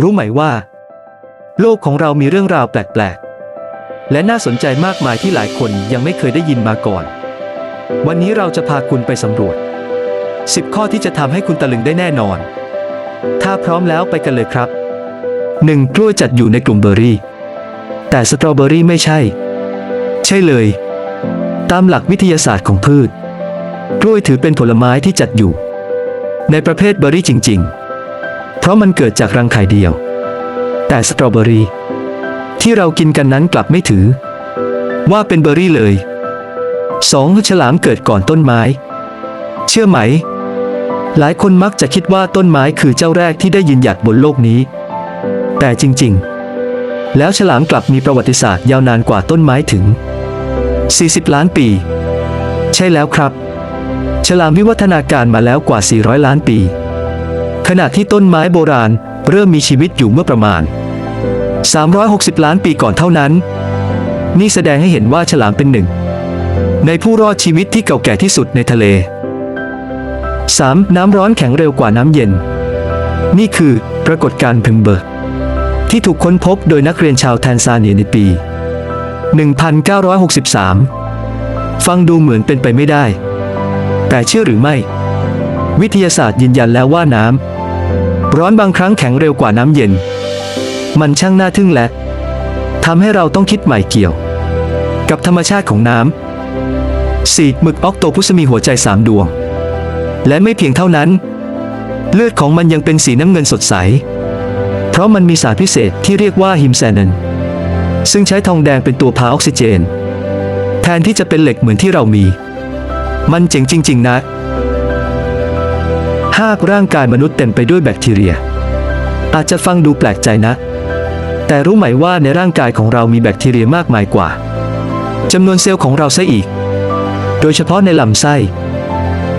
รู้ไหมว่า โลกของเรามีเรื่องราวแปลกๆ และน่าสนใจมากมายที่หลายคนยังไม่เคยได้ยินมาก่อน วันนี้เราจะพาคุณไปสำรวจ 10 ข้อที่จะทำให้คุณตะลึงได้แน่นอน ถ้าพร้อมแล้วไปกันเลยครับ 1. กล้วยจัดอยู่ในกลุ่มเบอร์รี่ แต่สตรอเบอรี่ไม่ใช่ ใช่เลย ตามหลักวิทยาศาสตร์ของพืช กล้วยถือเป็นผลไม้ที่จัดอยู่ ในประเภทเบอร์รี่จริง ๆ ราะมันเกิดจากรังไข่เดียว แต่สตรอเบอรี่ที่เรากินกันนั้นกลับไม่ถือ ว่าเป็นเบอร์รี่เลย 2. ฉลามเกิดก่อนต้นไม้ เชื่อไหม หลายคนมักจะคิดว่าต้นไม้คือเจ้าแรกที่ได้ยินหยัดบนโลกนี้ แต่จริงๆ แล้วฉลามกลับมีประวัติศาสตร์ยาวนานกว่าต้นไม้ถึง 40 ล้านปี ใช่แล้วครับ ฉลามวิวัฒนาการมาแล้วกว่า 400 ล้านปี ขณะที่ต้นไม้โบราณ เริ่มมีชีวิตอยู่เมื่อประมาณ 360 ล้านปีก่อนเท่านั้น นี่แสดงให้เห็นว่าฉลามเป็นหนึ่ง ในผู้รอดชีวิตที่เก่าแก่ที่สุดในทะเล 3. น้ำร้อนแข็งเร็วกว่าน้ำเย็น นี่คือปรากฏการณ์พึงเบิร์กที่ถูกค้นพบโดยนักเรียนชาวแทนซาเนียในปี 1963 ฟังดูเหมือนเป็นไปไม่ได้ แต่เชื่อหรือไม่ วิทยาศาสตร์ยืนยันแล้วว่าน้ำ ร้อนบางครั้งแข็งเร็วกว่าน้ำเย็น มันช่างน่าทึ่งและทำให้เราต้องคิดใหม่เกี่ยว กับธรรมชาติของน้ำสีหมึกออกโตพุสมีหัวใจสามดวง และไม่เพียงเท่านั้น เลือดของมันยังเป็นสีน้ำเงินสดใส เพราะมันมีสารพิเศษที่เรียกว่าฮิมแซนันซึ่งใช้ทองแดงเป็นตัวพาออกซิเจน แทนที่จะเป็นเหล็กเหมือนที่เรามี มันเจ๋งจริง ๆ นะ หากร่างกายมนุษย์เต็มไปด้วยแบคทีเรีย อาจจะฟังดูแปลกใจนะ แต่รู้ไหมว่าในร่างกายของเรามีแบคทีเรียมากมายกว่าจำนวนเซลล์ของเราซะอีก โดยเฉพาะในลำไส้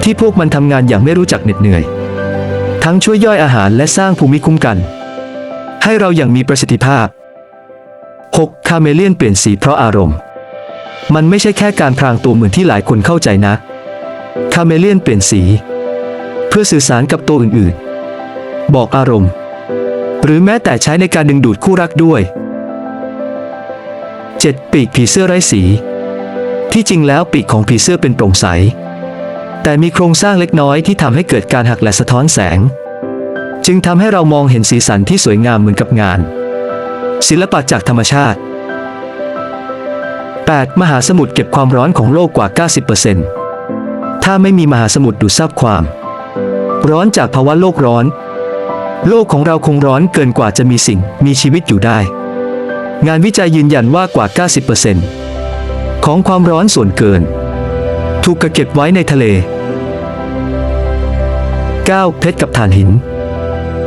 ที่พวกมันทำงานอย่างไม่รู้จักเหน็ดเหนื่อย ทั้งช่วยย่อยอาหารและสร้างภูมิคุ้มกัน ให้เราอย่างมีประสิทธิภาพ 6. คาเมเลียนเปลี่ยนสีเพราะอารมณ์ มันไม่ใช่แค่การพรางตัวเหมือนที่หลายคนเข้าใจนะ คาเมเลียนเปลี่ยนสี เพื่อสื่อสารกับตัวอื่นๆ บอกอารมณ์ หรือแม้แต่ใช้ในการดึงดูดคู่รักด้วย 7. ปีกผีเสื้อไร้สี ที่จริงแล้วปีกของผีเสื้อเป็นโปร่งใส แต่มีโครงสร้างเล็กน้อยที่ทำให้เกิดการหักและสะท้อนแสง จึงทำให้เรามองเห็นสีสันที่สวยงามเหมือนกับงาน ศิลปะจากธรรมชาติ 8. มหาสมุทรเก็บความร้อนของโลกกว่า 90%ถ้าไม่มีมหาสมุทรดูดซับความ ร้อนจากภาวะโลกร้อน โลกของเราคงร้อนเกินกว่าจะมีสิ่งมีชีวิตอยู่ได้ งานวิจัยยืนยันว่ากว่า 90%ของความร้อนส่วนเกิน ถูกกักเก็บไว้ในทะเล 9. เพชรกับถ่านหิน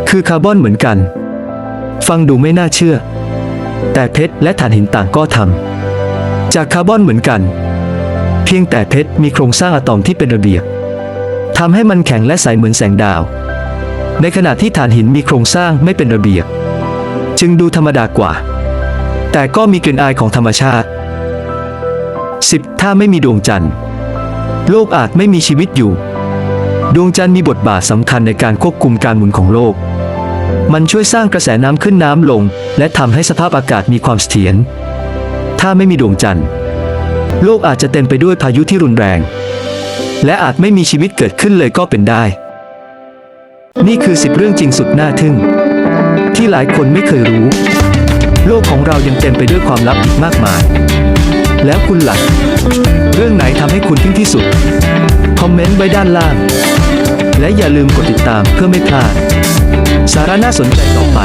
คือคาร์บอนเหมือนกัน ฟังดูไม่น่าเชื่อ แต่เพชรและถ่านหินต่างก็ทำจากคาร์บอนเหมือนกัน เพียงแต่เพชรมีโครงสร้างอะตอมที่เป็นระเบียบ ทำให้มันแข็งและใสเหมือนแสงดาว ในขณะที่ถ่านหินมีโครงสร้างไม่เป็นระเบียบ จึงดูธรรมดากว่า แต่ก็มีกลิ่นอายของธรรมชาติ 10. ถ้าไม่มีดวงจันทร์ โลกอาจไม่มีชีวิตอยู่ ดวงจันทร์มีบทบาทสำคัญในการควบคุมการหมุนของโลก มันช่วยสร้างกระแสน้ำขึ้นน้ำลง และทำให้สภาพอากาศมีความเสถียร ถ้าไม่มีดวงจันทร์ โลกอาจจะเต็มไปด้วยพายุที่รุนแรง และอาจไม่มีชีวิตเกิดขึ้นเลยก็เป็นได้ นี่คือสิบเรื่องจริงสุดน่าทึ่ง ที่หลายคนไม่เคยรู้ โลกของเรายังเต็มไปด้วยความลับอีกมากมาย แล้วคุณล่ะเรื่องไหนทำให้คุณทึ่งที่สุด คอมเมนต์ไว้ด้านล่าง และอย่าลืมกดติดตามเพื่อไม่พลาด สาระน่าสนใจต่อไป